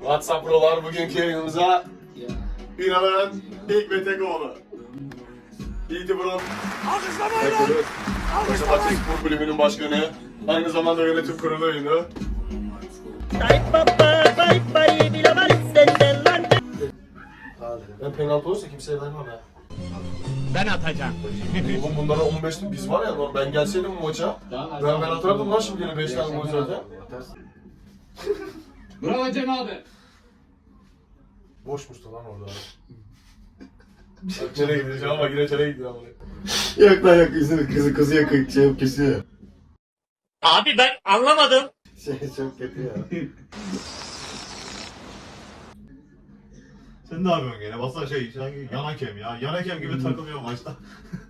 WhatsApp Pro'lar bugünkü yayınımıza inanan ilk ve tek oğlu. Yiğit'i Bro. Alkışlamayla! Paşa Spor Kulübü'nün başkanı. Aynı zamanda yönetim kurulu üyesi. Ben penaltı olursa kimseye vermem ha. Ben atacağım. Oğlum bunlara 15 biz var ya lan ben gelseydim bu maça. Ben ben atardım lan şimdi yine 5 tane gol zaten. Bravo Cem abi. Boşmuş da lan orada. Bak nereye gideceğim ama yine nereye gidiyor ama. Yok lan yok yüzünü kızı kızı yakın şey yap kesiyor. Abi ben anlamadım. Şey çok kötü ya. Sen ne yapıyorsun gene? Baksana şey, sanki yan hakem ya. Yan hakem gibi takılıyor maçta.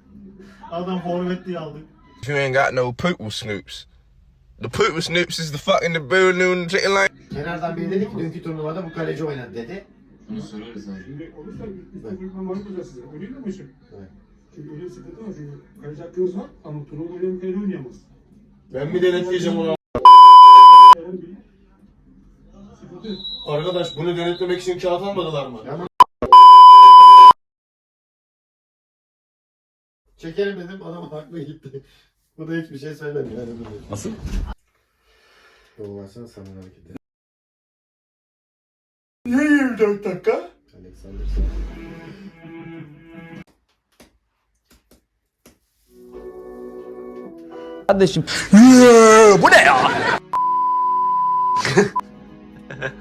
Adam forvet diye aldık. you ain't got no poople snoops. The poople snoops is the fucking the building chicken like. Kenardan biri dedi ki dünkü turnuvada bu kaleci oynadı dedi. Şimdi olursa İstanbul Mamak Hocası size. Öyle mi meşhur? Evet. Çünkü öyle bir sıkıntı var. Çünkü kaleci hakkınız var ama turnuva oynayan kaleci oynayamaz. Ben mi denetleyeceğim onu? Bir Arkadaş bunu denetlemek için kağıt almadılar mı? Çekerim dedim adam haklı gitti. Bu da hiçbir şey söylemiyor. Yani. Nasıl? Dollarsana saman hareketi. 24 dakika. Alexander Kardeşim bu ne ya?